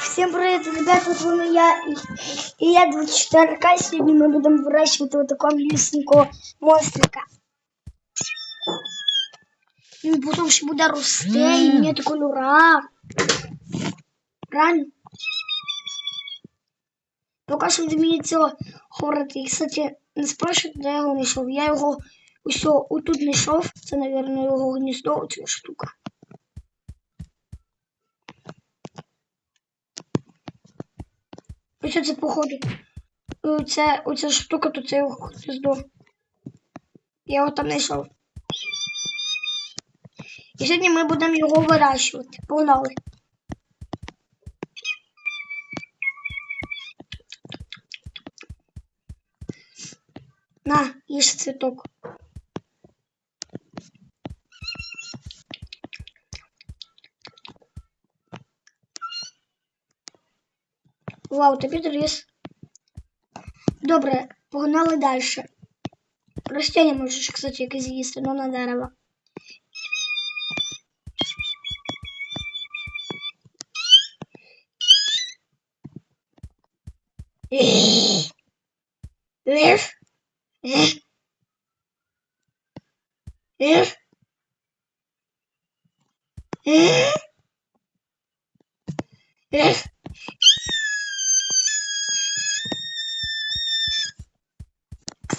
Всем привет, ребята, с вами я и, я 24К. Сегодня мы будем выращивать вот такого лісенького монстрика. Він потім ще буде рости, і мені кольора. Правильно? Поки що від мені цього говорити. І, кстати, не спрашивайте, де я його знайшов. Я його ось отут знайшов. Це, мабуть, його гніздо, оця штука. Ось це походу. Це, оця штука, то це його гніздо. Я його там знайшов. І сьогодні ми будемо його вирощувати. Погнали. На, їж цвіток. Вау, тобі доріс. Добре, погнали далі. Ростення можеш, кстати, якесь з'їсти, но на дерево. Лев. Лев. Лев.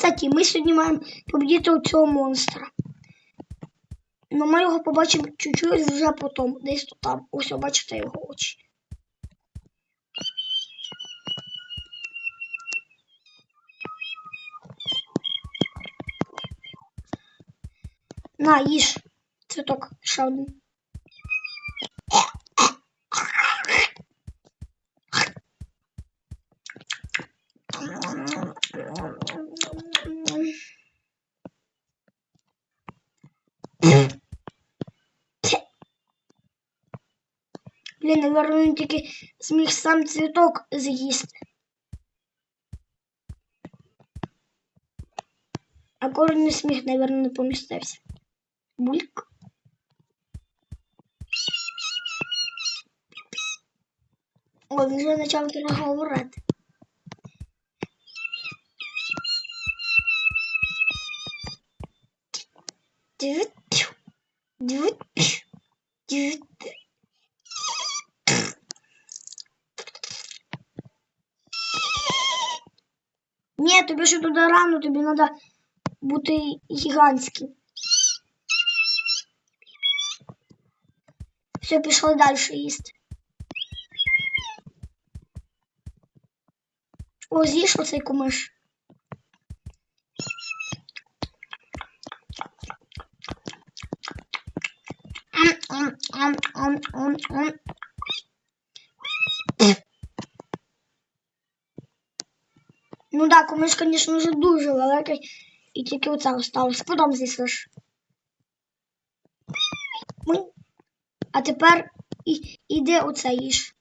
Кстати, ми сьогодні маємо победити цього монстра. Но ми його побачимо чуть-чуть вже потім. Десь тут там. Ось бачите його очі. На, їж. Цвіток, ще один. Блін, наверное, він тільки зміг сам цвіток з'їсти. А корінь не сміх, наверное, не помістився. Бульк. О, він вже почав трохи говорити. Дивит, дивит, дивит. Ні, тобі ще туди рано, тобі треба бути гігантським. Все, пішли далі їсти. О, з'їж оцей кумиш. Ну да, кумиш, звісно, вже дуже великий. І тільки оце осталось. Потім з'їсиш. А тепер і, іди оце їж.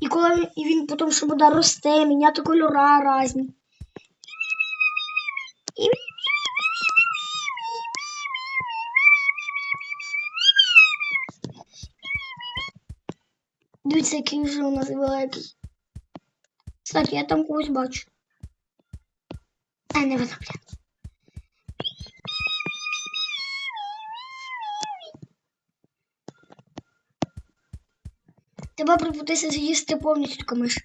І коли він, він потім ще буде рости, міняти кольора різні. Дивіться, який вже у нас великий. Кстати, я там когось бачу. А, не видно, блін. Треба припутися з'їсти повністю комиш.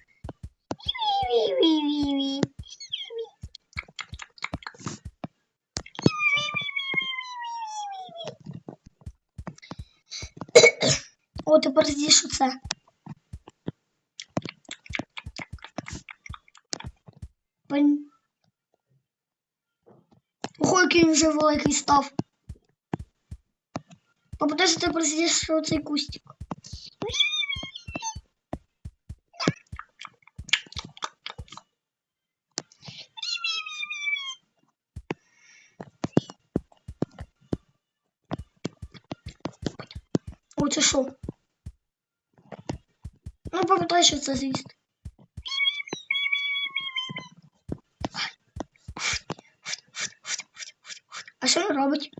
О, тепер з'їж оце. Пень. Ого, який він вже великий став. Попитайся тепер з'їж оцей кустик. О, це що? Ну, попитайся це з'їсти. Що він робить?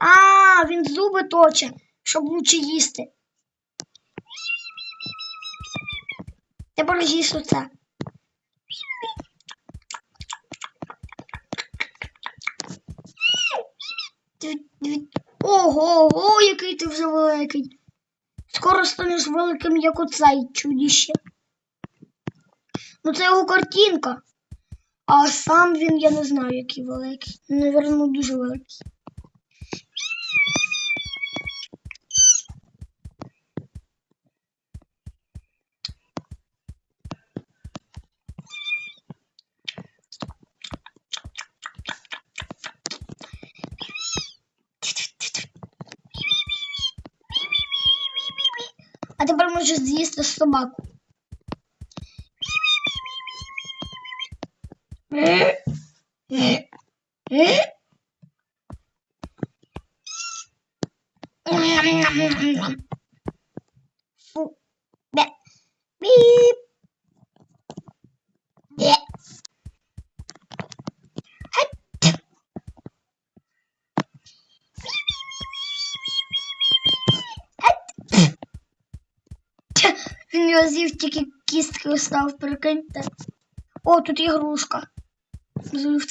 А, він зуби точе, щоб лучше їсти. Тепер. Дві- дві- Ого, ого, який ти вже великий. Скоро станеш великим, як оцей чудіще. Ну це його картинка. А сам він, я не знаю, який великий. Наверно, дуже великий. А тепер можеш з'їсти собаку. З'їв тільки кістки остав, прикиньте. О, тут ігрушка. З.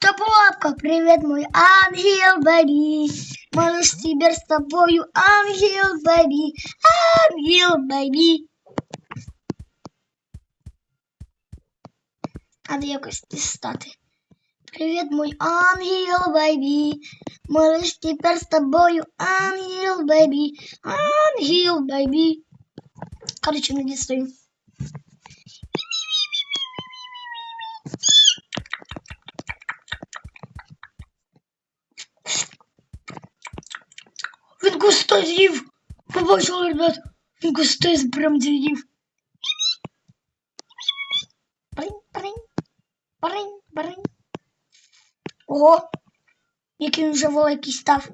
Та лапка, привіт, мой ангел, бебі. Малыш Тибер з тобою, ангел, бебі, ангел, бебі. Надо якось дістати. Привіт, мой ангел, бебі. Малыш тепер з тобою, ангел, бебі, ангел, бебі. Короче, не дістаю. Він кусто з'їв. Побачили, ребят. Він кусто з прям з'їв. Бринь, бринь, бринь, бринь. Ого, який він вже великий став.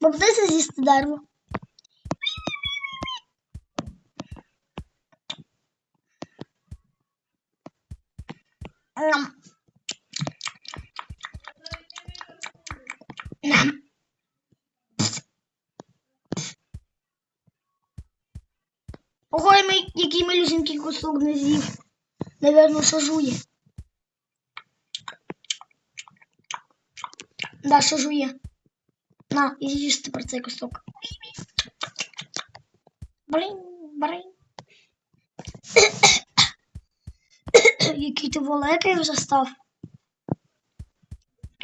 Попытайся з'їсти дерево. Я який малюсенький кусок не з'їв. Наверно, шажує. Да, шажує. На, і з'їж тепер цей кусок. Блін, блін. Який ти великий вже став.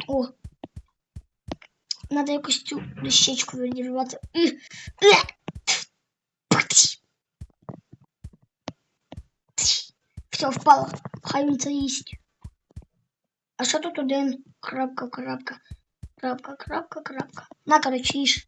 О. Надо якось цю дощечку відірвати. Все, впало. Хай він це їсть. А що тут один? Крапка, крапка. Крапка, крапка, крапка. На, короче, їж.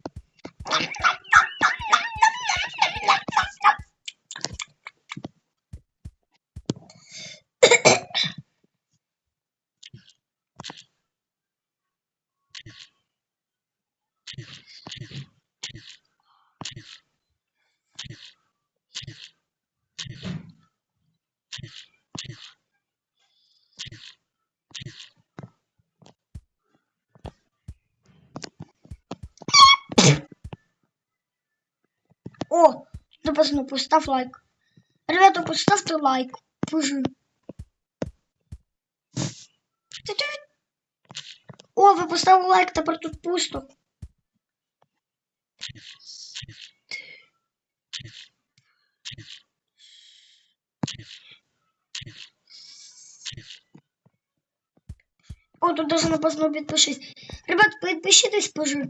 О, написано, постав лайк. Ребята, поставте лайк. Пожи. О, ви поставили лайк, тепер тут пусто. О, тут даже написано підпишись. Ребят, підпишитесь, пожи.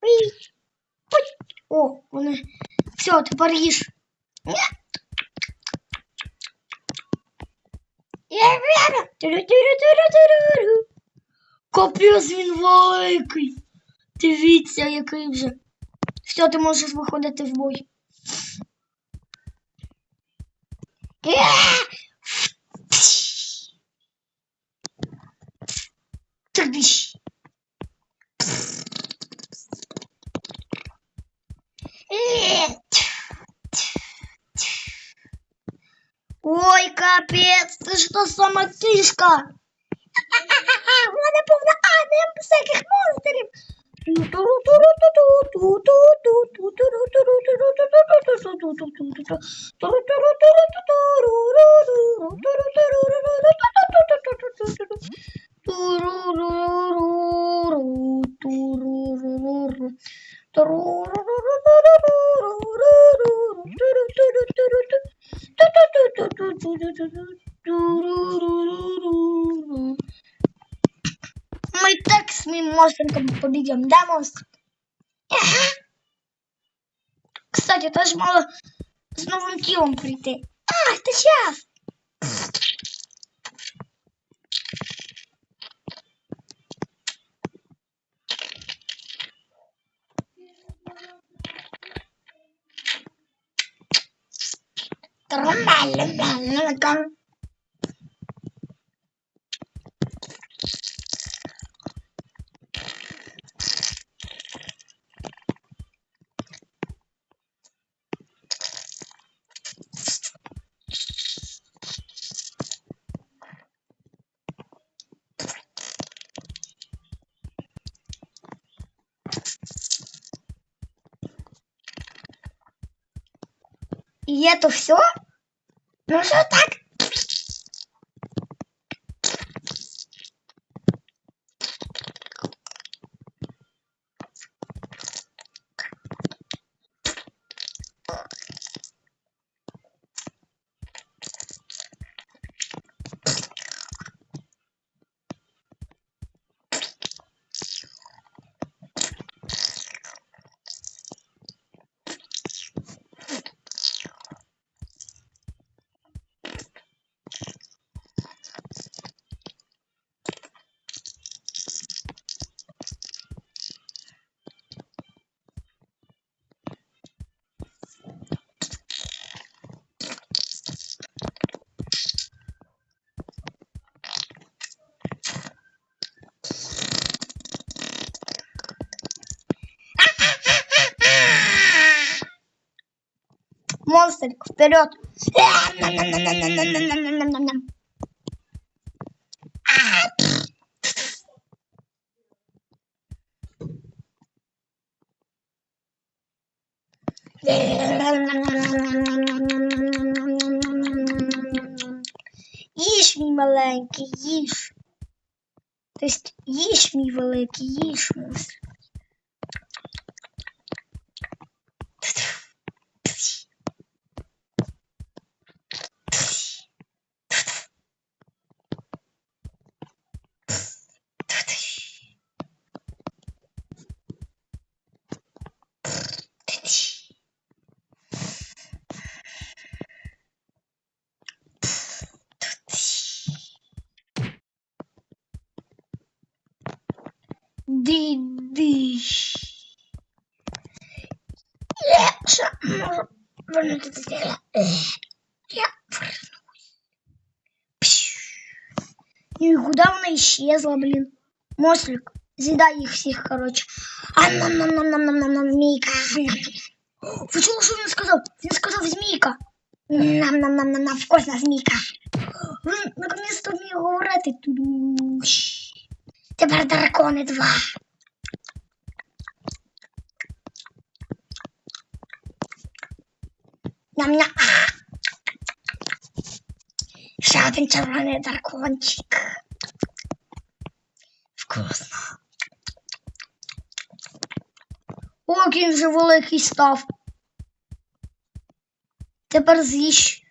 Ой. О, вони. Все, тепер їж. Капець він великий. Дивіться, який вже. Все, ти можеш виходити в бой. Я! Трдищ. Ой, та сама кішка. Вона повна адем всяких монстрів. Победим, да, монстр? Кстати, ты же мало с новым телом прийти. А, это сейчас. Нормально. И это все? Ну что так? Монстрик, вперед! Їж, мій маленький, їж. Тобто їж, мій великий, їж, монстр. Дидиш. Я ще можу вернути це тіло. Е, Я вернусь. Пш. Ну и куда она исчезла, блин? Мослик, з'їдай їх всіх, короче. А нам нам нам нам нам нам нам змійка. Ви чули, що він сказав? Він сказав змійка. Нам нам нам нам нам вкусна змійка. Він наконець-то вміє говорити. Тепер дракони два. Ням-ням. Ще один червоний дракончик. Вкусно. О, який він вже великий став. Тепер з'їж